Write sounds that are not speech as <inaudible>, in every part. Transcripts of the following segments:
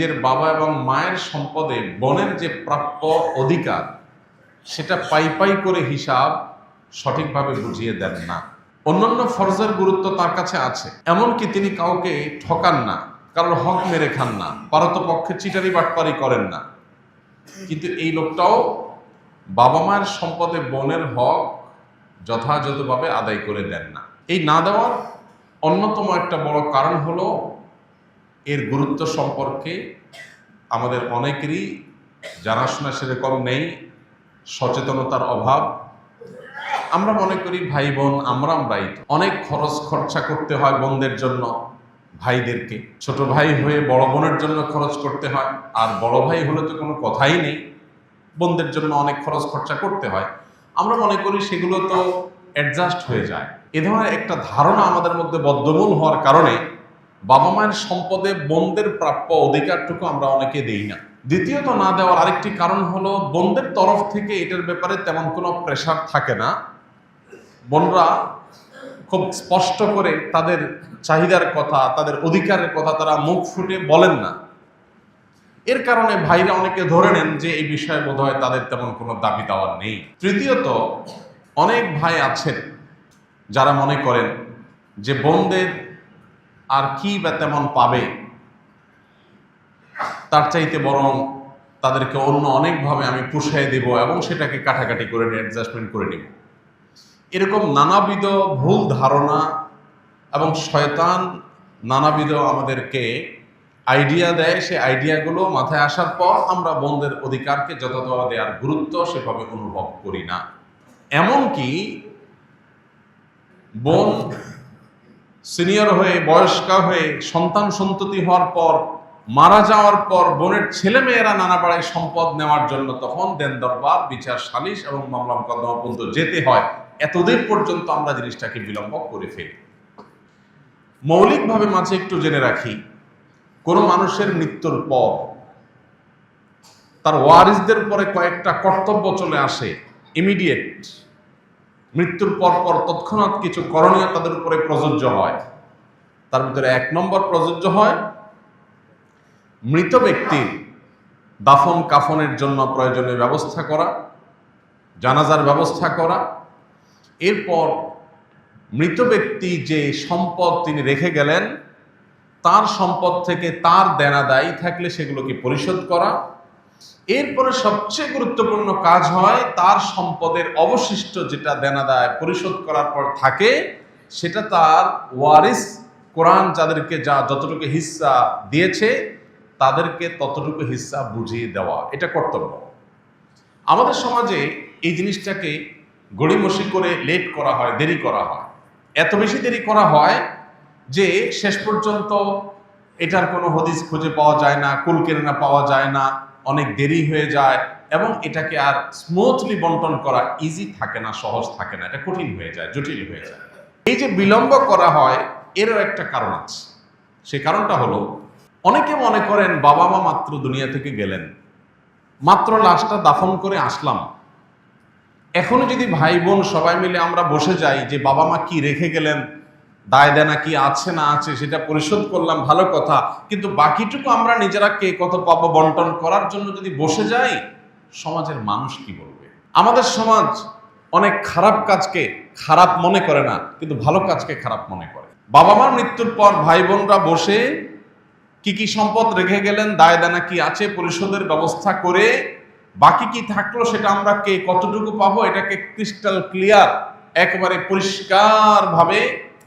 নিজের বাবা এবং মায়ের সম্পদে বনের যে প্রাপ্য অধিকার, সেটা পাই পাই করে হিসাব সঠিকভাবে বুঝিয়ে দেন না। অন্যান্য ফরজের গুরুত্ব তার কাছে আছে। এমনকি তিনি কাউকে ঠকান না, কারোর হক মেরে খান না, পারতপক্ষে চিটারি বাটপারি করেন না। কিন্তু এই লোকটাও বাবা মায়ের সম্পদে বনের হক যথাযথভাবে আদায় করে দেন না। এই না দেওয়ার অন্যতম একটা বড় কারণ হলো এর গুরুত্ব সম্পর্কে আমাদের অনেকেরই জানাশোনা সেরকম নেই, সচেতনতার অভাব। আমরা মনে করি ভাই বোন আমরা আমরাই অনেক খরচ খরচা করতে হয় বোনদের জন্য, ভাইদেরকে। ছোট ভাই হয়ে বড় বোনের জন্য খরচ করতে হয়, আর বড় ভাই হলে তো কোনো কথাই নেই। বোনদের জন্য অনেক খরচ খরচা করতে হয়। আমরা মনে করি সেগুলো তো অ্যাডজাস্ট হয়ে যায়। এ ধরনের একটা ধারণা আমাদের মধ্যে বদ্ধমূল হওয়ার কারণে বাবা মায়ের সম্পদে বোনদের প্রাপ্য অধিকারটুকু আমরা অনেকে দেই না। দ্বিতীয়ত না দেওয়ার আরেকটি কারণ হলো বোনদের তরফ থেকে এটার ব্যাপারে তেমন কোনো প্রেশার থাকে না। বোনরা খুব স্পষ্ট করে তাদের চাহিদার কথা, তাদের অধিকারের কথা তারা মুখ ফুটে বলেন না। এর কারণে ভাইরা অনেকে ধরে নেন যে এই বিষয়ে বোধহয় তাদের তেমন কোনো দাবি দাওয়া নেই। তৃতীয়ত, অনেক ভাই আছেন যারা মনে করেন যে বোনদের আর কি বা তেমন পাবে? তার চাইতে বরং তাদেরকে অন্য অনেকভাবে আমি পুষায় দেব এবং সেটাকে কাটাকাটি করে অ্যাডজাস্টমেন্ট করে নিব। এরকম নানাবিধ ভুল ধারণা এবং শয়তান নানাবিধ আমাদেরকে আইডিয়া দেয়। সেই আইডিয়াগুলো মাথায় আসার পর আমরা বন্ধের অধিকারকে যথাযথ দেওয়ার গুরুত্ব সেভাবে অনুভব করি না। এমনকি বোন সিনিয়র হয়ে, বয়স্কা হয়ে, সন্তান সন্ততি হওয়ার পর, মারা যাওয়ার পর, বোনের ছেলে মেয়েরা নানা পাড়ায় সম্পদ নেওয়ার জন্য তখন দেন দরবার, বিচার সালিশ এবং মামলা মোকদ্দমা পর্যন্ত যেতে হয়। এতদিন পর্যন্ত আমরা জিনিসটাকে বিলম্ব করে ফেলি। মৌলিকভাবে মাঝে একটু জেনে রাখি, কোনো মানুষের মৃত্যুর পর তার ওয়ারিসদের পরে কয়েকটা কর্তব্য চলে আসে ইমিডিয়েট মৃত্যুর পর পর তৎক্ষণাৎ কিছু করণীয় তাদের উপরে প্রযোজ্য হয়। তার ভিতরে এক নম্বর প্রযোজ্য হয়, মৃত ব্যক্তির দাফন কাফনের জন্য প্রয়োজনীয় ব্যবস্থা করা, জানাজার ব্যবস্থা করা। এরপর মৃত ব্যক্তি যে সম্পদ তিনি রেখে গেলেন, তার সম্পদ থেকে তার দেনা দায়ী থাকলে সেগুলোকে পরিশোধ করা। এরপরে সবচেয়ে গুরুত্বপূর্ণ কাজ হয় তার সম্পদের অবশিষ্ট যেটা দেনা দায় পরিশোধ করার পর থাকে, সেটা তার ওয়ারিস, কোরআন যাদেরকে যা যতটুকু হিস্সা দিয়েছে, তাদেরকে ততটুকু হিস্সা বুঝিয়ে দেওয়া, এটা কর্তব্য। আমাদের সমাজে এই জিনিসটাকে গড়িমসি করে লেট করা হয়, দেরি করা হয়। এত বেশি দেরি করা হয় যে শেষ পর্যন্ত এটার কোনো হদিস খুঁজে পাওয়া যায় না, কুল কেনা পাওয়া যায় না। অনেক দেরি হয়ে যায় এবং এটাকে আর স্মুথলি বন্টন করা ইজি থাকে না, সহজ থাকে না, এটা কঠিন হয়ে যায়, জটিল হয়ে যায়। এই যে বিলম্ব করা হয়, এরও একটা কারণ আছে। সে কারণটা হলো, অনেকে মনে করেন বাবা মা মাত্র দুনিয়া থেকে গেলেন। মাত্র লাশটা দাফন করে আসলাম। এখনও যদি ভাই বোন সবাই মিলে আমরা বসে যাই যে বাবা মা কি রেখে গেলেন দায় দেনা কি আছে, না আছে, সেটা পরিশোধ করলাম, ভালো কথা। কিন্তু বাকিটুকু আমরা নিজেরা কে কত পাবো বন্টন করার জন্য যদি বসে যাই, সমাজের মানুষ কি বলবে? আমাদের সমাজ অনেক খারাপ কাজকে খারাপ মনে করে না, কিন্তু ভালো কাজকে খারাপ মনে করে। বাবা মার মৃত্যুর পর ভাই বোনরা বসে কি কি সম্পদ রেখে গেলেন দায় দানা কি আছে, পরিশোধের ব্যবস্থা করে বাকি কি থাকল সেটা আমরা কে কতটুকু পাবো, এটাকে ক্রিস্টাল ক্লিয়ার একেবারে পরিষ্কার ভাবে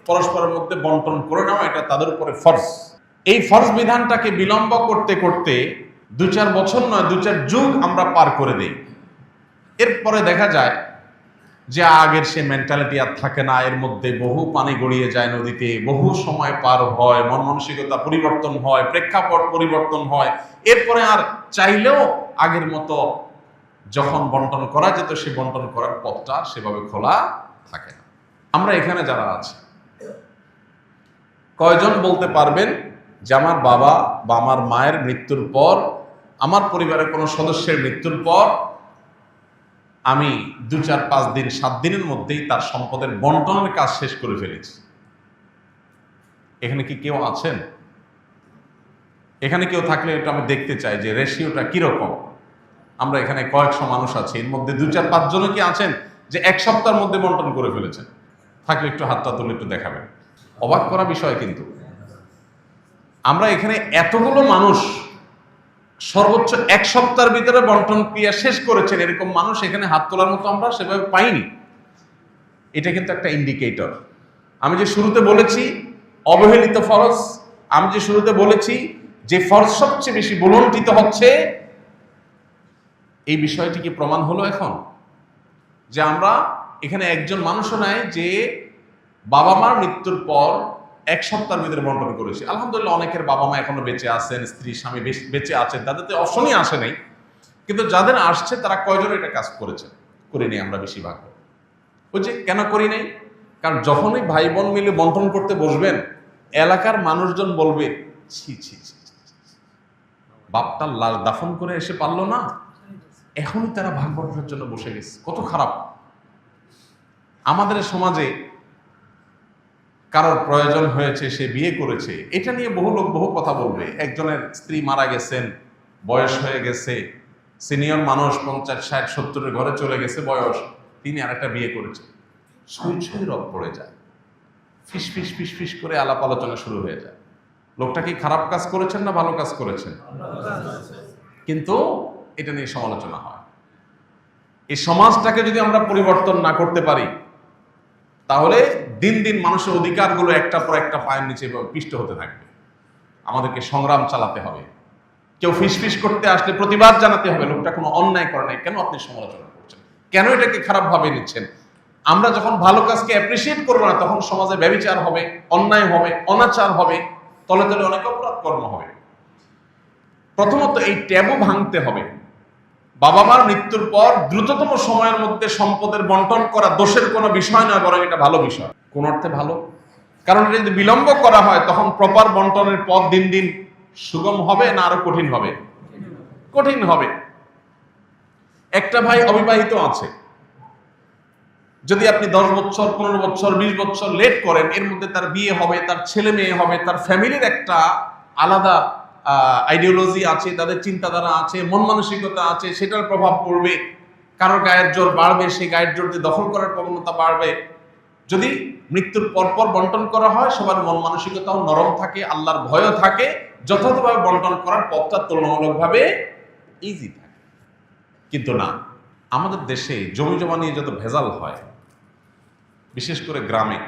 পরস্পরের মধ্যে বন্টন করে নেওয়া, এটা তাদের উপরে ফরজ। এই ফরজ বিধানটাকে বিলম্ব করতে করতে দু চার বছর নয়, দু চার যুগ আমরা পার করে দেই। এরপরে দেখা যায় যে আগের সে মেন্টালিটি আর থাকে না, এর মধ্যে বহু পানি গড়িয়ে যায় নদীতে, বহু সময় পার হয়, মন মানসিকতা পরিবর্তন হয়, প্রেক্ষাপট পরিবর্তন হয়। এরপরে আর চাইলেও আগের মতো যখন বন্টন করা যেত, সে বন্টন করার পথটা সেভাবে খোলা থাকে না। আমরা এখানে যারা আছি কয়জন বলতে পারবেন যে আমার বাবা বা আমার মায়ের মৃত্যুর পর, আমার পরিবারের কোনো সদস্যের মৃত্যুর পর আমি দু চার পাঁচ দিন, সাত দিনের মধ্যেই তার সম্পদের বন্টনের কাজ শেষ করে ফেলেছি। এখানে কি কেউ আছেন? এখানে কেউ থাকলে এটা আমি দেখতে চাই যে রেশিওটা কীরকম। আমরা এখানে কয়েকশো মানুষ আছি, এর মধ্যে দু চার পাঁচজনও কি আছেন যে এক সপ্তাহের মধ্যে বন্টন করে ফেলেছেন? থাকলে একটু হাতটা তুলে একটু দেখাবেন। অবাক করা বিষয় কিন্তু। আমরা এখানে এতগুলো মানুষ সর্বোচ্চ এক সপ্তাহের ভিতরে বন্টন ক্রিয়া শেষ করেছেন, এরকম মানুষ এখানে হাত তোলার মতো আমরা সেভাবে পাইনি। এটা কিন্তু একটা ইন্ডিকেটর আমি যে শুরুতে বলেছি, অবহেলিত ফরজ, আমি যে শুরুতে বলেছি যে ফরজ সবচেয়ে বেশি বলন্টিত হচ্ছে, এই বিষয়টি কি প্রমাণ হলো এখন? যে আমরা এখানে একজন মানুষও নাই যে বাবা মার মৃত্যুর পর এক সপ্তাহের ভিতরে বন্টন করেছে। আলহামদুলিল্লাহ অনেকের বাবা মা এখনও বেঁচে আছেন, স্ত্রী, স্বামী বেঁচে আছেন তাদের তো অপশনই আসে নাই। কিন্তু যাদের আসছে, তারা কয়জন এটা কাজ করেছে? করিনি আমরা বেশিরভাগ। ওই যে কেন করি নাই? কারণ যখনই ভাই বোন মিলে বন্টন করতে বসবেন, এলাকার মানুষজন বলবে, ছি ছি ছি। বাপটার লাশ দাফন করে এসে পারল না। এখনই তারা ভাগ বন্টনের জন্য বসে গেছে। কত খারাপ। আমাদের সমাজে কারোর প্রয়োজন হয়েছে, সে বিয়ে করেছে, এটা নিয়ে বহু লোক বহু কথা বলবে। একজনের স্ত্রী মারা গেছেন, বয়স হয়ে গেছে, সিনিয়র মানুষ পঞ্চাশ, ষাট, সত্তরের ঘরে চলে গেছে বয়স, তিনি আরেকটা বিয়ে করেছে ছুঁই ছুঁই রব পড়ে যায়। ফিস ফিস ফিস ফিস করে আলাপ আলোচনা শুরু হয়ে যায়। লোকটা কি খারাপ কাজ করেছেন না ভালো কাজ করেছেন? কিন্তু এটা নিয়ে সমালোচনা হয়। এই সমাজটাকে যদি আমরা পরিবর্তন না করতে পারি, তাহলে দিন দিন মানুষের অধিকারগুলো একটা পর একটা পায়ের নিচে পিষ্ট হতে থাকবে। আমাদেরকে সংগ্রাম চালাতে হবে। কেউ ফিস ফিস করতে আসলে প্রতিবাদ জানাতে হবে। লোকটা কোনো অন্যায় করে নাই। কেন আপনি সমালোচনা করছেন? কেন এটাকে খারাপ ভাবে নিচ্ছেন? আমরা যখন ভালো কাজকে অ্যাপ্রিসিয়েট করব না, তখন সমাজে ব্যবিচার হবে, অন্যায় হবে, অনাচার হবে, তলে তলে অনেক অপরাধ কর্ম হবে। প্রথমত এই ট্যাবু ভাঙতে হবে। বাবা মার মৃত্যুর পর দ্রুততম সময়ের মধ্যে সম্পদের বন্টন করা দোষের কোনো বিষয় নয়, বরং এটা ভালো বিষয়। কোন অর্থে ভালো? কারণ এটা যদি বিলম্ব করা হয়, তখন প্রপার বন্টনের পথ দিন দিন সুগম হবে না আরও কঠিন হবে? কঠিন হবে। একটা ভাই অবিবাহিত আছে। যদি আপনি দশ বছর, পনেরো বছর, বিশ বছর লেট করেন, এর মধ্যে তার বিয়ে হবে, তার ছেলে মেয়ে হবে, তার ফ্যামিলির একটা আলাদা আইডিওলজি আছে, তাদের চিন্তাধারা আছে, মন মানসিকতা আছে, সেটার প্রভাব পড়বে। কারোর গায়ের জোর বাড়বে, সেই গায়ের জোর দিয়ে দখল করার প্রবণতা বাড়বে। যদি মৃত্যুর পরপর বন্টন করা হয়, সবার মন মানসিকতাও নরম থাকে, আল্লাহর ভয়ও থাকে, যথাযথভাবে বন্টন করার পথটা তুলনামূলকভাবে ইজি থাকে। কিন্তু না, আমাদের দেশে জমি জমা নিয়ে যত ভেজাল হয়, বিশেষ করে গ্রামে,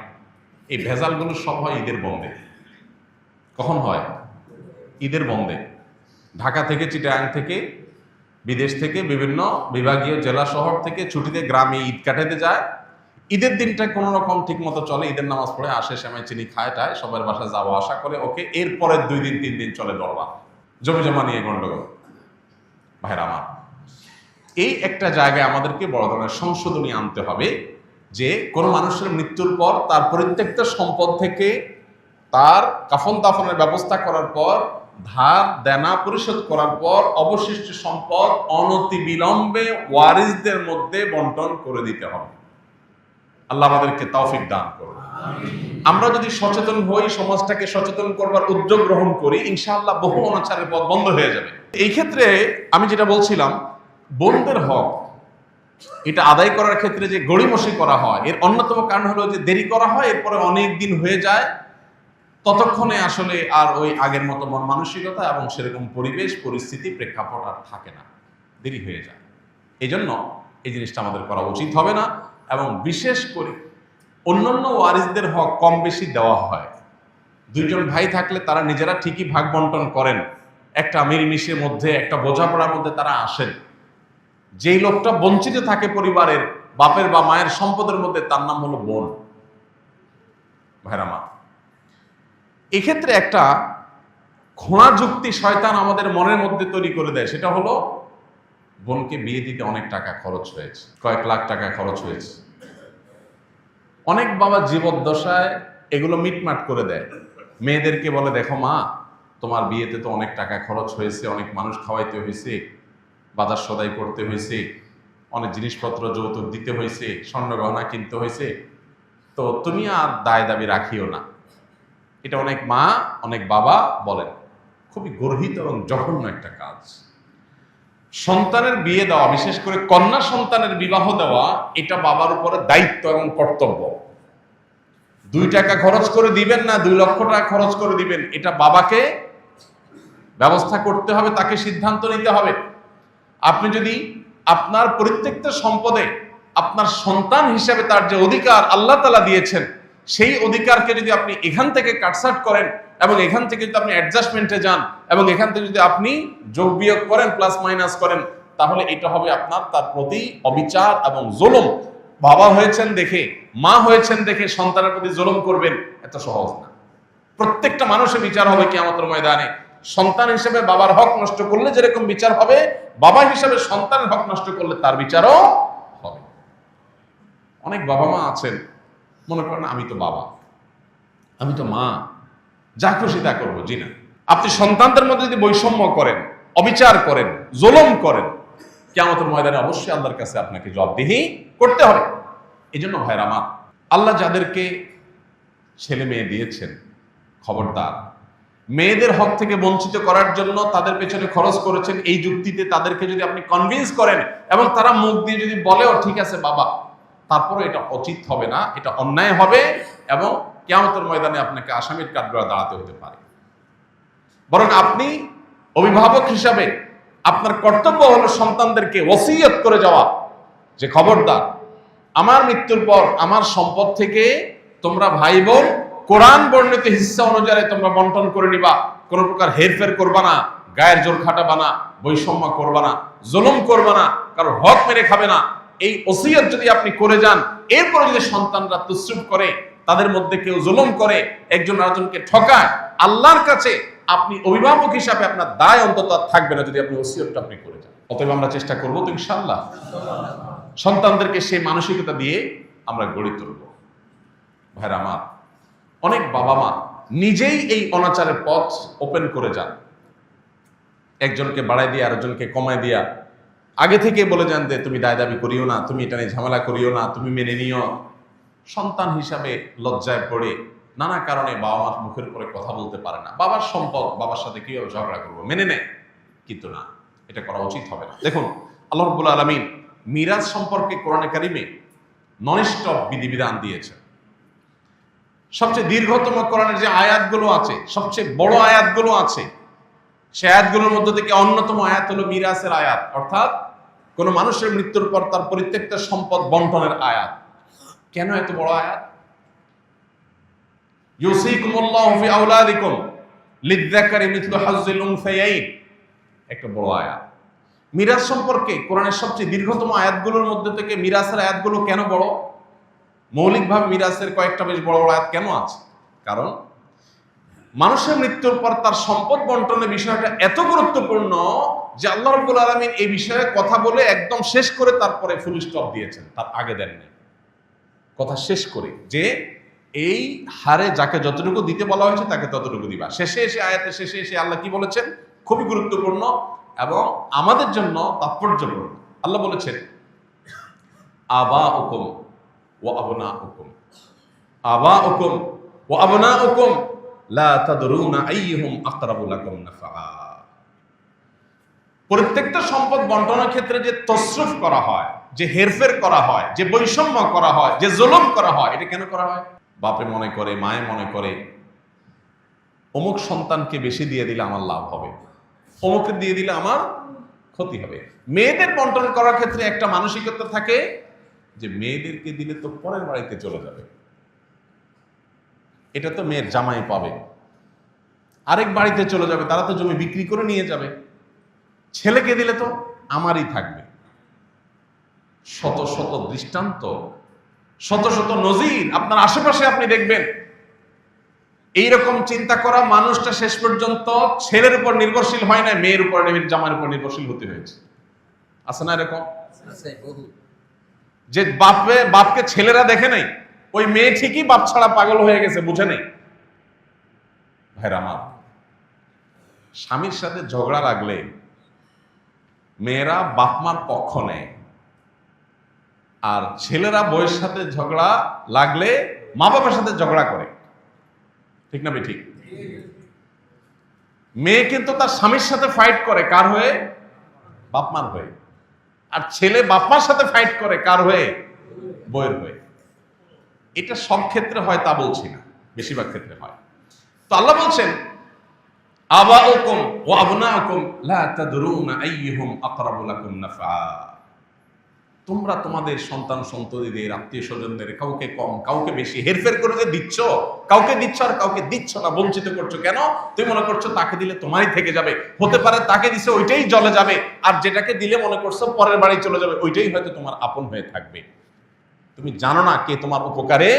এই ভেজালগুলো সব হয় ঈদের বন্ধে কখন হয়? ঈদের বন্ধে ঢাকা থেকে, চিটাগাং থেকে, বিদেশ থেকে বিভিন্ন বিভাগীয় জেলা শহর থেকে ছুটিতে গ্রামে ঈদ কাটাতে যায়। ঈদের দিনটা কোনো রকম ঠিক মতো চলে, ঈদের নামাজ পড়ে আসে সেমাই চিনি খায় টায়, সবার বাসায় যাওয়া আসা করে, ওকে এরপরের দুই দিন, তিন দিন চলে দরবার জমি জমা নিয়ে গন্ডগোল। ভাইরা আমার, এই একটা জায়গায় আমাদেরকে বড় ধরনের সংশোধনী আনতে হবে যে, কোনো মানুষের মৃত্যুর পর তার পরিত্যক্ত সম্পদ থেকে তার কাফন দাফনের ব্যবস্থা করার পর ধার দেনা পরিশোধ করার পর অবশিষ্ট সম্পদ অনতি বিলম্বে ওয়ারিসদের মধ্যে বন্টন করে দিতে হবে। আল্লাহ আমাদেরকে তৌফিক দান করুন। আমরা যদি সচেতন হই, সমাজটাকে সচেতন করবার উদ্যোগ গ্রহণ করি, ইনশাআল্লাহ বহু অনাচারের পথ বন্ধ হয়ে যাবে। এই ক্ষেত্রে আমি যেটা বলছিলাম, বোনদের হক, এটা আদায় করার ক্ষেত্রে যে গড়িমসি করা হয়, এর অন্যতম কারণ হলো যে দেরি করা হয়, এরপরে অনেক দিন হয়ে যায় ততক্ষণে আসলে আর ওই আগের মতো মন মানসিকতা এবং সেরকম পরিবেশ, পরিস্থিতি, প্রেক্ষাপট আর থাকে না। দেরি হয়ে যায়। এই জন্য এই জিনিসটা আমাদের করা উচিত হবে না এবং বিশেষ করে অন্যান্য ওয়ারিসদের হক কম বেশি দেওয়া হয়। দুইজন ভাই থাকলে তারা নিজেরা ঠিকই ভাগ বন্টন করেন। একটা মিলমিশের মধ্যে, একটা বোঝাপড়ার মধ্যে তারা আসেন। যেই লোকটা বঞ্চিত থাকে পরিবারের, বাপের বা মায়ের সম্পদের মধ্যে তার নাম হলো বোন। ভাইরা মা এক্ষেত্রে একটা খোঁড়া যুক্তি শয়তান আমাদের মনের মধ্যে তৈরি করে দেয়। সেটা হলো, বোনকে বিয়ে দিতে অনেক টাকা খরচ হয়েছে, কয়েক লাখ টাকা খরচ হয়েছে। অনেক বাবা জীবদ্দশায় এগুলো মিটমাট করে দেয়। মেয়েদেরকে বলে, দেখো মা, তোমার বিয়েতে তো অনেক টাকা খরচ হয়েছে, অনেক মানুষ খাওয়াইতে হয়েছে, বাজার সদাই করতে হয়েছে, অনেক জিনিসপত্র যৌতুক দিতে হয়েছে, স্বর্ণ গহনা কিনতে হয়েছে। তো তুমি আর দায় দাবি রাখিও না। এটা অনেক মা, অনেক বাবা বলেন। খুবই গর্হিত এবং জঘন্য একটা কাজ। সন্তানের বিয়ে দেওয়া, বিশেষ করে কন্যা সন্তানের বিবাহ দেওয়া, এটা বাবার উপরে দায়িত্ব এবং কর্তব্য। দুই টাকা খরচ করে দিবেন না, দুই লক্ষ টাকা খরচ করে দিবেন। এটা বাবাকে ব্যবস্থা করতে হবে, তাকে সিদ্ধান্ত নিতে হবে। আপনি যদি আপনার পরিত্যক্ত সম্পদে আপনার সন্তান হিসেবে তার যে অধিকার আল্লাহ তালা দিয়েছেন সেই অধিকারকে যদি আপনি এখান থেকে কাটসাট করেন এবং এখান থেকে যদি আপনি অ্যাডজাস্টমেন্টে যান এবং এখান থেকে যদি আপনি যোগ বিয়োগ করেন প্লাস মাইনাস করেন, তাহলে এটা হবে আপনার তার প্রতি অবিচার এবং জুলুম। বাবা হয়েছেন দেখে, মা হয়েছেন দেখে সন্তানের প্রতি জুলুম করবেন, এত সহজ না। প্রত্যেকটা মানুষের বিচার হবে কি আমাদের ময়দানে। সন্তান হিসেবে বাবার হক নষ্ট করলে যেরকম বিচার হবে, বাবা হিসেবে সন্তানের হক নষ্ট করলে তার বিচারও হবে। অনেক বাবা মা আছেন মনে করেন, আমি তো বাবা। আমি তো মা। যা খুশি তা করব, জি না। আপনি সন্তানদের মধ্যে যদি বৈষম্য করেন, অবিচার করেন, জোলম করেন কেমতের ময়দানে অবশ্যই আল্লাহর কাছে আপনাকে জবাবদিহি করতে হবে। এই জন্য ভাইরা আমার, আল্লাহ যাদেরকে ছেলে মেয়ে দিয়েছেন, খবরদার, মেয়েদের হক থেকে বঞ্চিত করার জন্য তাদের পেছনে খরচ করেছেন, এই যুক্তিতে তাদেরকে যদি আপনি কনভিন্স করেন এবং তারা মুখ দিয়ে যদি বলেও, ঠিক আছে বাবা তারপরে এটা উচিত হবে না, এটা অন্যায় হবে এবং কেয়ামতের ময়দানে আপনাকে আসামির কাঠগড়া দাঁড়াতে হতে পারে। বরং আপনি অভিভাবক হিসাবে আপনার কর্তব্য হলো সন্তানদেরকে ওসিয়ত করে যাওয়া, যে খবরদার, আমার মৃত্যুর পর আমার সম্পদ থেকে তোমরা ভাই বোন কোরআন বর্ণিত হিস্সা অনুযায়ী তোমরা বন্টন করে নিবা, কোন প্রকার হেরফের করবা না, গায়ের জোর খাটাবা না, বৈষম্য করবা না, জুলুম করবা না কারও হক মেরে খাবে না এই ওসিয়ত যদি আপনি করে যান, এরপরে যদি সন্তানরা তুসরুপ করে, তাদের মধ্যে কেউ জুলুম করে, একজন আরেকজনকে ঠকায়, আল্লাহর কাছে আপনি অভিভাবক হিসাবে আপনার দায় অন্তত থাকবে না যদি আপনি ওসিয়তটা আপনি করে যান। অতএব আমরা চেষ্টা করব তো ইনশাল্লাহ সন্তানদেরকে সেই মানসিকতা দিয়ে আমরা গড়ে তুলব। ভাইরা আমার, অনেক বাবা মা নিজেই এই অনাচারের পথ ওপেন করে যান। একজনকে বাড়াই দিয়ে, আরেকজনকে কমায় দিয়া আগে থেকে বলে যান যে তুমি দায় দাবি করিও না, তুমি এটা নিয়ে ঝামেলা করিও না, তুমি মেনে নিও। সন্তান হিসাবে লজ্জায় পড়ে নানা কারণে বাবা মার মুখের উপরে কথা বলতে পারে না। বাবার সম্পদ, বাবার সাথে কীভাবে ঝগড়া করব? মেনে নেয়, কিন্তু না, এটা করা উচিত হবে না। দেখুন, আল্লাহ রব্বুল আলমিন মিরাজ সম্পর্কে কোরআনে কারিমে ননিষ্ঠ বিধিবিধান দিয়েছে সবচেয়ে দীর্ঘতম কোরআনের যে আয়াতগুলো আছে, সবচেয়ে বড় আয়াতগুলো আছে, সে আয়াতগুলোর মধ্যে থেকে অন্যতম আয়াত হলো মিরাসের আয়াত। অর্থাৎ কোন মানুষের মৃত্যুর পর তার পরিত্যক্ত সম্পদ বন্টনের আয়াত। কেন এত বড় আয়াত? ইউসিকুমুল্লাহু ফি আওলাদিকুম লিযযাকারি মিথলু হাজ্জিল উনসায়াইন একটা বড় আয়াত। মিরাজ সম্পর্কে কোরআনের সবচেয়ে দীর্ঘতম আয়াতগুলোর মধ্যে থেকে মিরাসের আয়াতগুলো কেন বড়? মৌলিকভাবে মিরাসের কয়েকটা বেশ বড় বড় আয়াত কেন আছে? কারণ মানুষের মৃত্যুর পর তার সম্পদ বন্টনের বিষয়টা এত গুরুত্বপূর্ণ যে আল্লাহ রব্বুল আলমিন এই বিষয়ে কথা বলে একদম শেষ করে তারপরে ফুল স্টপ দিয়েছেন। তার আগে দেননি। কথা শেষ করে যে এই হারে যাকে যতটুকু দিতে বলা হয়েছে তাকে ততটুকু দিবা। শেষে এসে আয়াতের শেষে এসে আল্লাহ কি বলেছেন? খুবই গুরুত্বপূর্ণ এবং আমাদের জন্য তাৎপর্যপূর্ণ। আল্লাহ বলেছেন আবা হুকুম ও আবনা হুকুম আবা হুকুম ও আবনা হুকুম প্রত্যেকটা সম্পদ বন্টনের ক্ষেত্রে যে তসরুফ করা হয়, যে হেরফের করা হয়, যে বৈষম্য করা হয়, যে জুলুম করা হয়, এটা কেন করা হয়? বাপে মনে করে, মায়ে মনে করে, অমুক সন্তানকে বেশি দিয়ে দিলে আমার লাভ হবে অমুকে দিয়ে দিলে আমার ক্ষতি হবে। মেয়েদের বন্টন করার ক্ষেত্রে একটা মানসিকতা থাকে যে মেয়েদেরকে দিলে তো পরের বাড়িতে চলে যাবে। এটা তো মেয়ের জামাই পাবে। আরেক বাড়িতে চলে যাবে তারা তো জমি বিক্রি করে নিয়ে যাবে। ছেলেকে দিলে তো আমারই থাকবে। শত শত দৃষ্টান্ত শত শত নজির আপনার আশেপাশে আপনি দেখবেন। এইরকম চিন্তা করা মানুষটা শেষ পর্যন্ত ছেলের উপর নির্ভরশীল হয় না মেয়ের উপর জামার উপর নির্ভরশীল হতে হয়েছে। আছে না এরকম? যে বাপে বাপকে ছেলেরা দেখে নাই? ওই মেয়ে ঠিকই বাপ ছাড়া পাগল হয়ে গেছে, বুঝে নেই। ভাইরা স্বামীর সাথে ঝগড়া লাগলে মেয়েরা বাপমার পক্ষ নেয় আর ছেলেরা বইয়ের সাথে ঝগড়া লাগলে মা বাবার সাথে ঝগড়া করে। ঠিক না ঠিক মেয়ে কিন্তু তার স্বামীর সাথে ফাইট করে, কার হয়ে? বাপমার হয়ে। আর ছেলে বাপমার সাথে ফাইট করে, কার হয়ে? বইয়ের হয়ে। এটা সব ক্ষেত্রে হয় তা বলছি না, বেশিরভাগ ক্ষেত্রে হয়। তো আল্লাহ বলছেন, আবাউকুম ওয়া আবনাউকুম লা তাদরুনা তোমরা তোমাদের সন্তান সন্ততিদের আত্মীয় স্বজনদের কাউকে কম, কাউকে বেশি হেরফের করে যে দিচ্ছ, কাউকে দিচ্ছ আর কাউকে দিচ্ছ না, বঞ্চিত করছ কেন? তুমি মনে করছ তাকে দিলে তোমারই থেকে যাবে, হতে পারে তাকে দিছে ওইটাই জলে যাবে, আর যেটাকে দিলে মনে করছ পরের বাড়ি চলে যাবে, ওইটাই হয়তো তোমার আপন হয়ে থাকবে। তুমি জানো না কে তোমার উপকারে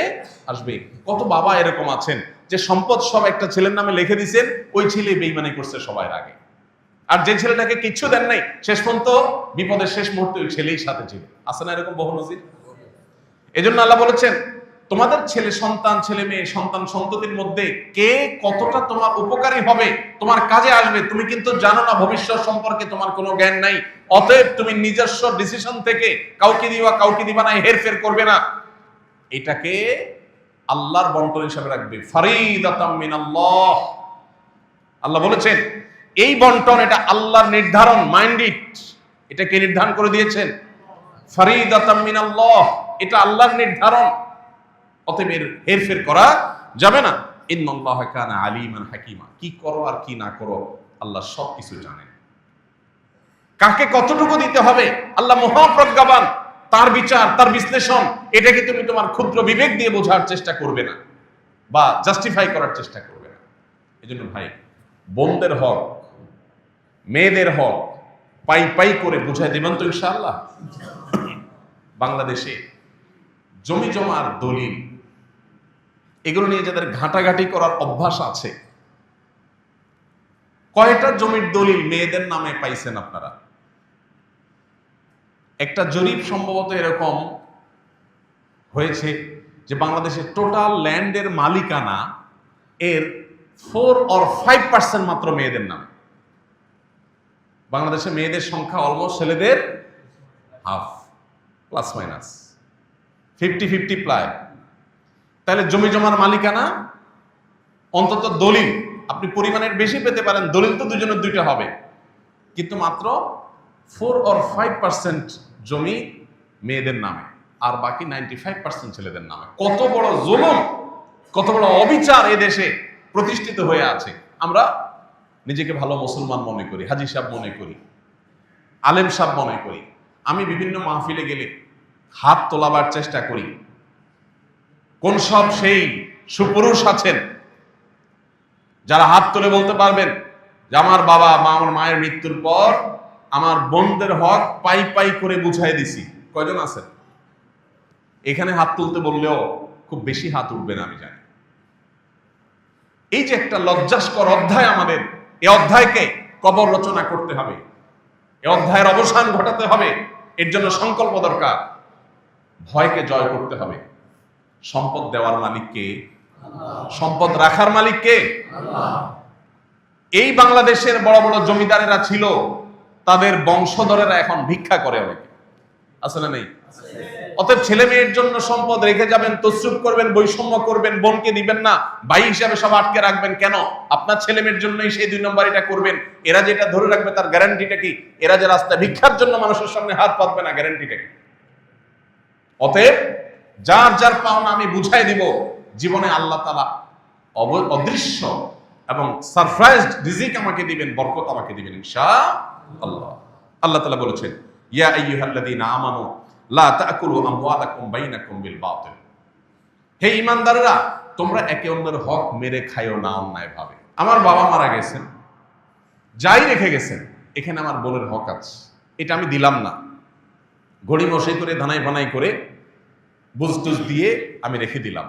আসবে। কত বাবা এরকম আছেন যে সম্পদ সব একটা ছেলের নামে লিখে দিছেন ওই ছেলে বেইমানি করছে সবার আগে আর যে ছেলেটাকে কিচ্ছু দেন নাই, শেষ পর্যন্ত বিপদের শেষ মুহূর্তে ওই ছেলেই সাথে ছিল। আছে না এরকম বহু নজির? এই জন্য আল্লাহ বলেছেন তোমাদের ছেলে সন্তান, ছেলে মেয়ে, সন্তান সন্ততির মধ্যে কে কতটা তোমার উপকারী হবে, তোমার কাজে আসবে, তুমি কিন্তু জানো না ভবিষ্যৎ সম্পর্কে তোমার কোনো জ্ঞান নাই। অতএব তুমি নিজস্ব ডিসিশন থেকে কাউকে দিবা কাউকে দিবা না, হেরফের করবে না। এটাকে আল্লাহর বন্টন হিসাবে রাখবে। ফারিদাতাম মিনাল্লাহ। আল্লাহ বলেছেন, এই বন্টন এটা আল্লাহর নির্ধারণ মাইন্ডিট এটা কে নির্ধারণ করে দিয়েছেন? ফারিদাতাম মিনাল্লাহ। এটা আল্লাহর নির্ধারণ। অতএব এর হেরফের করা যাবে না। ইন্নাল্লাহ কানা আলিমান হাকিমা। কি করো আর কি না করো, আল্লাহ সব কিছু জানেন। কাকে কতটুকু দিতে হবে? আল্লাহ মহাপ্রজ্ঞাবান। তার বিচার, তার বিশ্লেষণ, এটাকে তুমি তোমার ক্ষুদ্র বিবেক দিয়ে বোঝার চেষ্টা করবে না বা জাস্টিফাই করার চেষ্টা করবে না। এই জন্য ভাই, বোনদের হক, মেয়েদের হক পাই পাই করে বুঝাই দেবেন তো ইনশাআল্লাহ। বাংলাদেশে জমি জমার দলিল এগুলো নিয়ে যাদের ঘাটাঘাটি করার অভ্যাস আছে। কয়টা জমির দলিল মেয়েদের নামে পাইছেন আপনারা? একটা জরিপ সম্ভবত এরকম হয়েছে যে বাংলাদেশের টোটাল ল্যান্ডের মালিকানা এর ফোর অর ফাইভ পার্সেন্ট মাত্র মেয়েদের নামে। বাংলাদেশে মেয়েদের সংখ্যা অলমোস্ট ছেলেদের half, plus minus. Fifty fifty প্রায়। তাহলে জমি জমার মালিকানা অন্তত দলিল, আপনি পরিমাণের বেশি পেতে পারেন, দলিল তো দুজনের দুইটা হবে। কিন্তু মাত্র ফোর অর ফাইভ পার্সেন্ট জমি মেয়েদের নামে, আর বাকি নাইনটি ফাইভ পার্সেন্ট ছেলেদের নামে। কত বড় জুলুম, কত বড় অবিচার এ দেশে প্রতিষ্ঠিত হয়ে আছে। আমরা নিজেকে ভালো মুসলমান মনে করি, হাজি সাহেব মনে করি, আলেম সাহেব মনে করি। আমি বিভিন্ন মাহফিলে গেলে হাত তোলাবার চেষ্টা করি। কোন সব সেই সুপুরুষ আছেন? যারা হাত তুলে বলতে পারবেন যে আমার বাবা, মা, আমার মায়ের মৃত্যুর পর আমার বোনদের হক পাই পাই করে বুঝাই দিছি। কয়জন আছেন? এখানে হাত তুলতে বললেও খুব বেশি হাত উঠবে না, আমি জানি। এই যে একটা লজ্জাস্কর অধ্যায় আমাদের এই অধ্যায়কে কবর রচনা করতে হবে। এই অধ্যায়ের অবসান ঘটাতে হবে। এর জন্য সংকল্প দরকার। ভয়কে জয় করতে হবে। সম্পদ দেওয়ার মালিককে সম্পদ রাখার মালিককে এই বাংলাদেশের বড় বড় জমিদারেরা ছিল, তাদের বংশধরেরা এখন ভিক্ষা করে অনেকে। আছে না নেই? অতএব ছেলে মেয়ের জন্য সম্পদ রেখে যাবেন, তসরুপ করবেন, বৈষম্য করবেন, বোনকে দিবেন না, ভাই হিসাবে সব আটকে রাখবেন কেন? আপনার ছেলে মেয়ের জন্যই সেই দুই নম্বর এটা করবেন। এরা যেটা ধরে রাখবে তার গ্যারান্টিটা কি? এরা যে রাস্তা ভিক্ষার জন্য মানুষের সামনে হাত পাতবে না, গ্যারান্টিটা কি? অতএব যার যার পাওনা আমি বুঝাই দিব, জীবনে আল্লাহ তালা অদৃশ্য এবং সারপ্রাইজড রিজিক আমাকে দিবেন, বরকত আমাকে দিবেন ইনশা আল্লাহ আল্লাহ তালা বলেছেন, ইয়া আইয়ুহাল্লাযীনা আমানু, লা তাকুলু আমওয়ালাকুম বাইনাকুম বিল বাতিল। হে ইমানদাররা তোমরা একে অন্যের হক মেরে খাইও না, অন্যায় ভাবে। আমার বাবা মারা গেছেন, যাই রেখে গেছেন, এখানে আমার বোনের হক আছে। এটা আমি দিলাম না। ঘড়ি মশাই করে ধানাই ভানাই করে বুঝটুজ দিয়ে আমি রেখে দিলাম।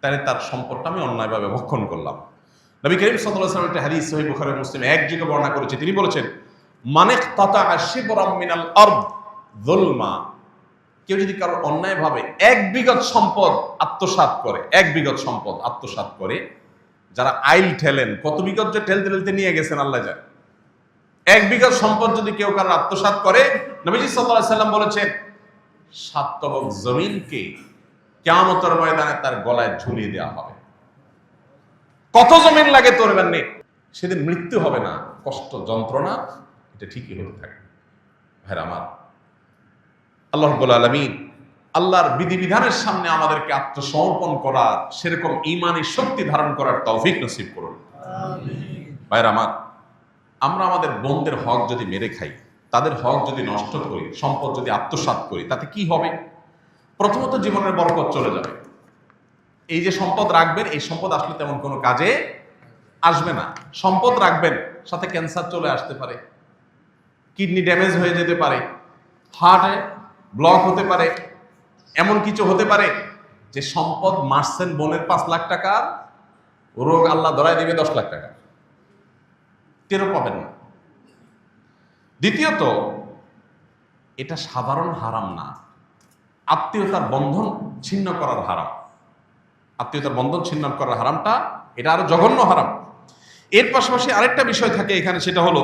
তাহলে তার সম্পদটা আমি অন্যায়ভাবে ভক্ষণ করলাম। নবী করিম ওয়াসাল্লাম একটা হাদিস সহিহ বুখারী মুসলিম এক যুগে বর্ণনা করেছে। তিনি বলেছেন মানে তাতা শিবরাম মিনাল আরদ যুলমা। কেউ যদি কারোর অন্যায়ভাবে এক বিগত সম্পদ আত্মসাৎ করে, এক বিগত সম্পদ আত্মসাৎ করে, যারা আইল ঠেলেন, কত বিগত যে ঠেলতে ঠেলতে নিয়ে গেছেন আল্লাহ জানে। এক বিঘত সম্পদ যদি কেউ কারোর আত্মসাৎ করে, নবীজি আলাইহি সাল্লাম বলেছেন সাত তবক জমিনকে কেয়ামতের ময়দানে তার গলায় ঝুলিয়ে দেওয়া হবে। কত জমিন লাগে তোর বান্নে সেদিন মৃত্যু হবে না কষ্ট যন্ত্রণা এটা ঠিকই হতে থাকবে। ভাইরা আমার আল্লাহ রব্বুল আলমিন আল্লাহর বিধিবিধানের সামনে আমাদেরকে আত্মসমর্পণ করার সেরকম ইমানি শক্তি ধারণ করার তৌফিক নসিব করুন। ভাইরা আমার আমরা আমাদের বোনদের হক যদি মেরে খাই তাদের হক যদি নষ্ট করি, সম্পদ যদি আত্মসাৎ করি, তাতে কি হবে? প্রথমত জীবনের বরকত চলে যাবে। এই যে সম্পদ রাখবেন, এই সম্পদ আসলে তেমন কোনো কাজে আসবে না। সম্পদ রাখবেন, সাথে ক্যান্সার চলে আসতে পারে, কিডনি ড্যামেজ হয়ে যেতে পারে, হার্টে ব্লক হতে পারে, এমন কিছু হতে পারে যে সম্পদ মারছেন বোনের পাঁচ লাখ টাকা রোগ আল্লাহ ধরাই দিবে দশ লাখ টাকা। টেরও পাবেন না। দ্বিতীয়ত, এটা সাধারণ হারাম না। আত্মীয়তার বন্ধন ছিন্ন করার হারাম। আত্মীয়তার বন্ধন ছিন্ন করার হারামটা, এটা আরও জঘন্য হারাম। এর পাশাপাশি আরেকটা বিষয় থাকে এখানে, সেটা হলো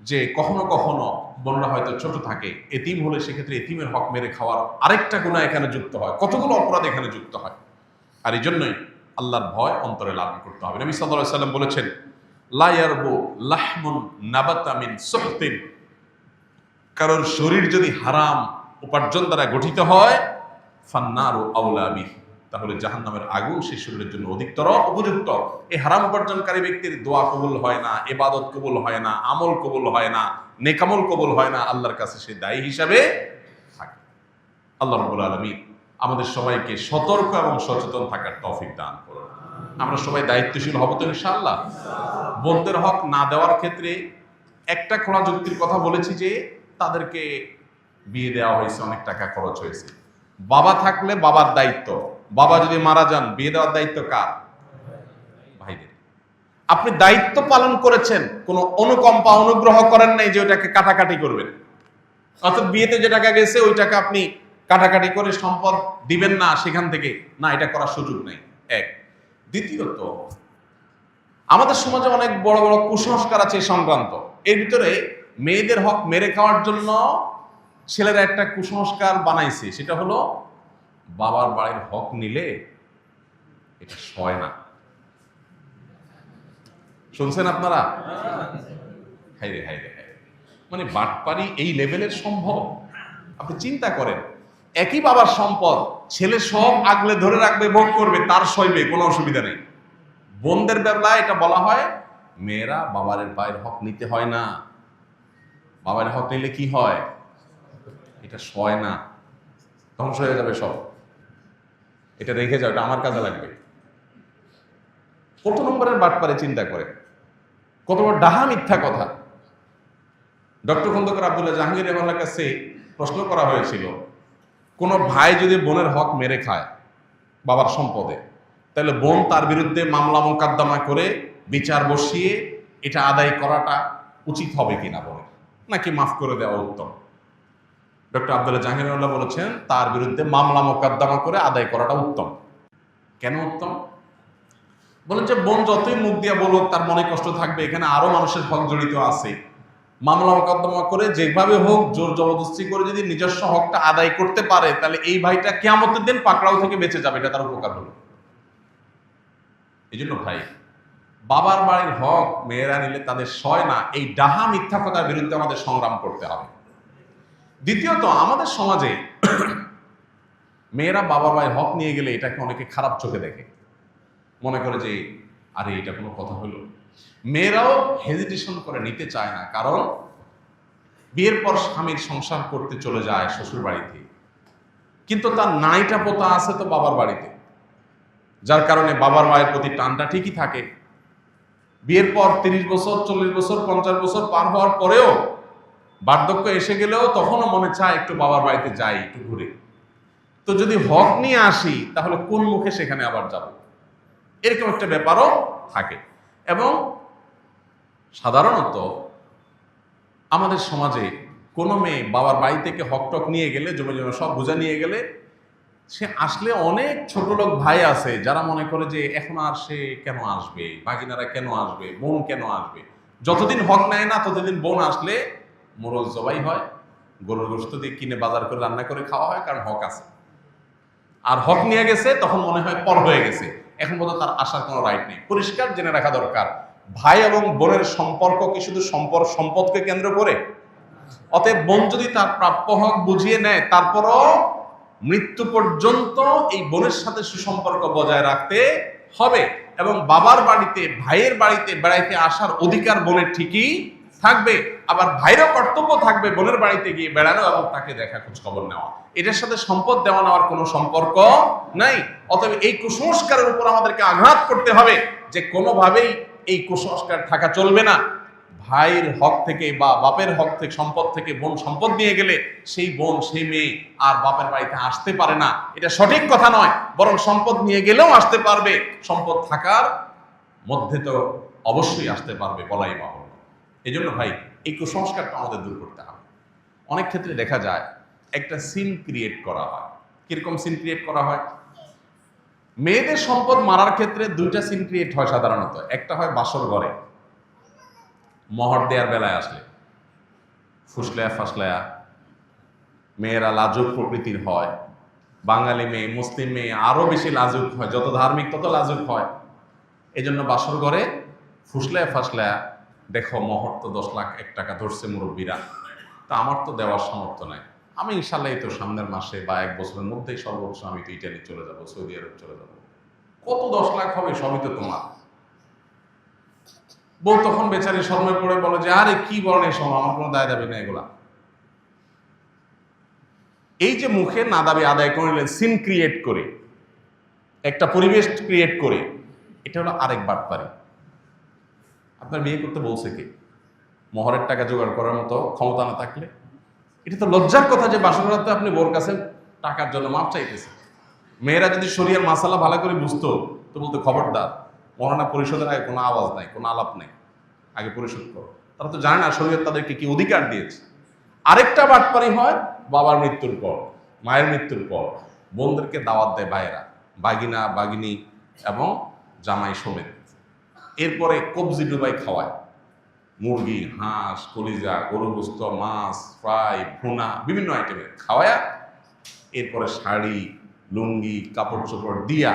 যে কখনো কখনো বোনরা হয়তো ছোট থাকে, এতিম হলে সেক্ষেত্রে এতিমের হক মেরে খাওয়ার আরেকটা গুণা এখানে যুক্ত হয়, কতগুলো অপরাধ এখানে যুক্ত হয়। আর এই জন্যই আল্লাহর ভয় অন্তরে লাভ করতে হবে। নবী সাল্লাল্লাহু সাল্লাম বলেছেন লায়ারবু কারোর শরীর যদি হারাম উপার্জন দ্বারা গঠিত হয় তাহলে জাহান্নামের আগুন সেই শরীরের জন্য অধিকতর উপযুক্ত। এই হারাম উপার্জনকারী ব্যক্তির দোয়া কবুল হয় না এবাদত কবুল হয় না, আমল কবুল হয় না, নেকামল কবুল হয় না, আল্লাহর কাছে সে দায়ী হিসাবে থাকে। আল্লাহ রবুল আলমী আমাদের সবাইকে সতর্ক এবং সচেতন থাকার তৌফিক দান করুন। আমরা সবাই দায়িত্বশীল হব তো ইনশাআল্লাহ। বোনদের হক না দেওয়ার ক্ষেত্রে একটা খোলা যুক্তির কথা বলেছি যে তাদেরকে বিয়ে দেওয়া হয়েছে, অনেক টাকা খরচ হয়েছে। বাবা থাকলে বাবার দায়িত্ব। বাবা যদি মারা যান, বিয়ে দেওয়ার দায়িত্ব কার? ভাইদের। আপনি দায়িত্ব পালন করেছেন, কোনো অনুকম্পা অনুগ্রহ করেন নাই যে ওইটাকে কাটাকাটি করবেন। অর্থাৎ বিয়েতে যে টাকা গেছে, ওই টাকা আপনি কাটাকাটি করে সম্পদ দিবেন না সেখান থেকে। না, এটা করার সুযোগ নেই। এক। দ্বিতীয়ত, আমাদের সমাজে অনেক বড় বড় কুসংস্কার আছে সংক্রান্ত। এর ভিতরে মেয়েদের হক মেরে খাওয়ার জন্য ছেলেরা একটা কুসংস্কার বানাইছে, সেটা হলো বাবার বাড়ির হক নিলে এটা সয় না। শুনছেন আপনারা? হাইরে হাইরে হাইরে। মানে বাটপারি এই লেভেলের সম্ভব? আপনি চিন্তা করেন। একই বাবার সম্পদ, ছেলে সব আগলে ধরে রাখবে, ভোগ করবে, তার সইবে, কোনো অসুবিধা নেই। বোনদের বেলায় এটা বলা হয়, মেয়েরা বাবারের পায়ের হক নিতে হয় না। বাবার হক নিলে কি হয়? এটা সয় না। ধ্বংস হয়ে যাবে সব। এটা রেখে যাও, এটা আমার কাজে লাগবে। কত নম্বরের বাটপারে চিন্তা করে। কত বড় ডাহা মিথ্যা কথা। ডক্টর খন্দকার আব্দুল্লাহ জাহাঙ্গীর রহমানের কাছে প্রশ্ন করা হয়েছিল কোনো ভাই যদি বোনের হক মেরে খায় বাবার সম্পদে, তাহলে বোন তার বিরুদ্ধে মামলা মোকদ্দমা করে বিচার বসিয়ে এটা আদায় করাটা উচিত হবে কিনা বলে, নাকি মাফ করে দেওয়া উত্তম? ডক্টর আব্দুল্লাহ জাহাঙ্গীরুল্লাহ বলেছেন, তার বিরুদ্ধে মামলা মোকদ্দমা করে আদায় করাটা উত্তম। কেন উত্তম? বলেন যে বোন যতই মুখ দিয়া বলুক, তার মনে কষ্ট থাকবে, এখানে আরও মানুষের হক জড়িত আছে। মামলা মোকদ্দমা করে যেভাবে হোক জোর জবরদস্তি করে যদি নিজস্ব হকটা আদায় করতে পারে, তাহলে এই ভাইটা কেয়ামতের দিন পাকড়াও থেকে বেঁচে যাবে, এটা তার উপকার হলো। এই জন্য ভাই, বাবার বাড়ির হক মেয়েরা নিলে তাদের সয় না, এই ডাহা মিথ্যা কথার বিরুদ্ধে আমাদের সংগ্রাম করতে হবে। দ্বিতীয়ত, আমাদের সমাজে <clears throat> মেয়েরা বাবা ভাই হক নিয়ে গেলে এটাকে অনেকে খারাপ চোখে দেখে। মনে করে যে, আরে, এটা কোনো কথা হলো? মেয়েরাও হেজিটেশন করে নিতে চায় না, কারণ বিয়ের পর স্বামীর সংসার করতে চলে যায় শ্বশুর বাড়িতে। কিন্তু তার নাইটা পোতা আছে তো বাবার বাড়িতে। যার কারণে বাবার মায়ের প্রতি টানটা ঠিকই থাকে। বিয়ের পর তিরিশ বছর, চল্লিশ বছর, পঞ্চাশ বছর পার হওয়ার পরেও বার্ধক্য এসে গেলেও তখনও মনে চায় একটু বাবার বাড়িতে যাই, একটু ঘুরে। তো যদি হক নিয়ে আসি, তাহলে কোন মুখে সেখানে আবার যাব? এরকম একটা ব্যাপারও থাকে। এবং সাধারণত আমাদের সমাজে কোনো মেয়ে বাবার বাড়ি থেকে হক টক নিয়ে গেলে, জমে জমে সব বোঝা নিয়ে গেলে, সে আসলে অনেক ছোট লোক ভাই আছে যারা মনে করে যে এখন আর সে কেন আসবে? বাগিনারা কেন আসবে? বোন কেন আসবে? যতদিন হক নেয় না, ততদিন বোন আসলে মোরল জবাই হয়, গরুর গোস্ত দিয়ে কিনে বাজার করে, রান্না করে খাওয়া হয়, কারণ হক আছে। আর হক নিয়ে গেছে, তখন মনে হয় পর হয়ে গেছে। এখন পর্যন্ত তার আসার কোনো রাইট নেই। পরিষ্কার জেনে রাখা দরকার, ভাই এবং বোনের সম্পর্ক কি শুধু সম্পর্ক সম্পদকে কেন্দ্র করে? অতএব বোন যদি তার প্রাপ্য হক বুঝিয়ে নেয়, তারপরও মৃত্যু পর্যন্ত এই বোনের সাথে সুসম্পর্ক বজায় রাখতে হবে এবং বাবার বাড়িতে, ভাইয়ের বাড়িতে বেড়াইতে আসার অধিকার বোনের ঠিকই থাকবে। আবার ভাইরও কর্তব্য থাকবে বোনের বাড়িতে গিয়ে বেড়ানো এবং তাকে দেখা খোঁজ খবর নেওয়া। এটার সাথে সম্পদ দেওয়া নেওয়ার কোনো সম্পর্ক নাই। অতএব এই কুসংস্কারের উপর আমাদেরকে আঘাত করতে হবে যে কোনোভাবেই এই কুসংস্কার থাকা চলবে না। ভাইয়ের হক থেকে বা বাপের হক থেকে, সম্পদ থেকে বোন সম্পদ নিয়ে গেলে সেই বোন, সেই মেয়ে আর বাপের বাড়িতে আসতে পারে না। এটা সঠিক কথা নয়, বরং সম্পদ নিয়ে গেলেও আসতে পারবে। সম্পদ থাকার মধ্যে তো অবশ্যই আসতে পারবে বলাই বাহন এই জন্য ভাই এই কুসংস্কারটা আমাদের দূর করতে হবে। অনেক ক্ষেত্রে দেখা যায়, একটা সিন ক্রিয়েট করা হয়। কীরকম সিন ক্রিয়েট করা হয়? মেয়েদের সম্পদ মারার ক্ষেত্রে দুইটা সিন ক্রিয়েট হয় সাধারণত। একটা হয় বাসর ঘরে। মহর দেওয়ার বেলায় আসলে। ফুসলায়া ফাসলায়া। মেয়েরা লাজুক প্রকৃতির হয়। বাঙালি মেয়ে, মুসলিম মেয়ে আরও বেশি লাজুক হয়। যত ধার্মিক তত লাজুক হয়। এজন্য জন্য বাসর ঘরে ফুসলায়া ফাসলায়া দেখো, মহর তো দশ লাখ এক টাকা ধরছে মুরব্বীরা। তা আমার তো দেওয়ার সামর্থ্য নাই। আমি ইনশাল্লাহ তো সামনের মাসে বা এক বছরের মধ্যেই সর্বোচ্চ আমি তো ইটালি চলে যাব, সৌদি আরব চলে যাব। কত দশ লাখ হবে সবই তো তোমার। বউ তখন বেচারি শর্মে পড়ে বলে যে, আরে কি বলেন এই সময় আমার কোনো দায় দাবি না এগুলা। এই যে মুখে না দাবি আদায় করে নিলেন সিন ক্রিয়েট করে, একটা পরিবেশ ক্রিয়েট করে, এটা হলো আরেক বাটপারি। আপনার বিয়ে করতে বলছে কি? মহরের টাকা জোগাড় করার মতো ক্ষমতা না থাকলে? এটা তো লজ্জার কথা যে বাসনাতে আপনি বোর কাছে টাকার জন্য মাপ চাইতেছে মেয়েরা যদি শরীরের মাসালা ভালো করে বুঝতো, তো বলতো, খবরদার মহানা পরিষদের আগে কোনো আওয়াজ নাই, কোনো আলাপ নাই, আগে পরিশোধ করো। তারা তো জানে না শরীর তাদেরকে কি অধিকার দিয়েছে। আরেকটা বাটপারি হয়, বাবার মৃত্যুর পর, মায়ের মৃত্যুর পর। বোনদেরকে দাওয়াত দেয় ভাইয়েরা, বাগিনা, বাগিনী এবং জামাই সমেত। এরপরে কবজি ডুবাই খাওয়ায়। মুরগি, হাঁস, কলিজা, গরু গোস্ত, মাছ, ফ্রাই, ভুনা, বিভিন্ন আইটেমে খাওয়ায়া এরপরে শাড়ি, লুঙ্গি, কাপড় চোপড় দিয়া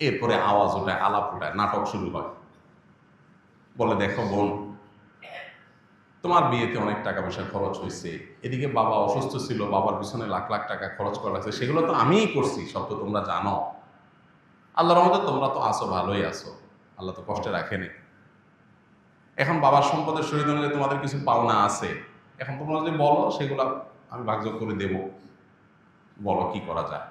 এরপরে আওয়াজ ওঠায়, আলাপ ওঠায়, নাটক শুরু হয়। বলে, দেখো বোন, তোমার বিয়েতে অনেক টাকা পয়সা খরচ হয়েছে। এদিকে বাবা অসুস্থ ছিল, বাবার পিছনে লাখ লাখ টাকা খরচ করা লাগছে সেগুলো তো আমিই করছি, সব তো তোমরা জানো। আল্লাহর রহমতে তোমরা তো আসো ভালোই আসো আল্লাহ তো কষ্টে রাখেনি। এখন বাবার সম্পদের শহীদ অনুযায়ী তোমাদের কিছু পাওনা আছে। এখন তোমরা যদি বলো সেগুলো আমি ভাগযোগ করে দেব। বলো কি করা যায়।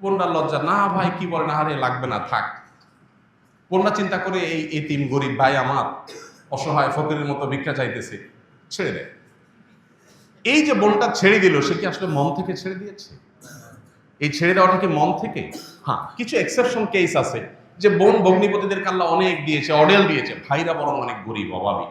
বোনটার লজ্জা। না ভাই কি বলে না আরে লাগবে না থাক। বোনটা চিন্তা করে এই এই তিন গরিব ভাই আমার অসহায় ফকিরের মতো ভিক্ষা চাইতেছে। ছেড়ে দেয় এই যে বোনটা ছেড়ে দিল সে কি আসলে মন থেকে ছেড়ে দিয়েছে? এই ছেড়ে দেওয়াটা কি মন থেকে? হ্যাঁ কিছু এক্সেপশন কেস আছে। যে বোন ভগ্নিপতিদেরকে আল্লাহ অনেক দিয়েছে অডেল দিয়েছে। ভাইরা বরং অনেক গরিব অভাবী।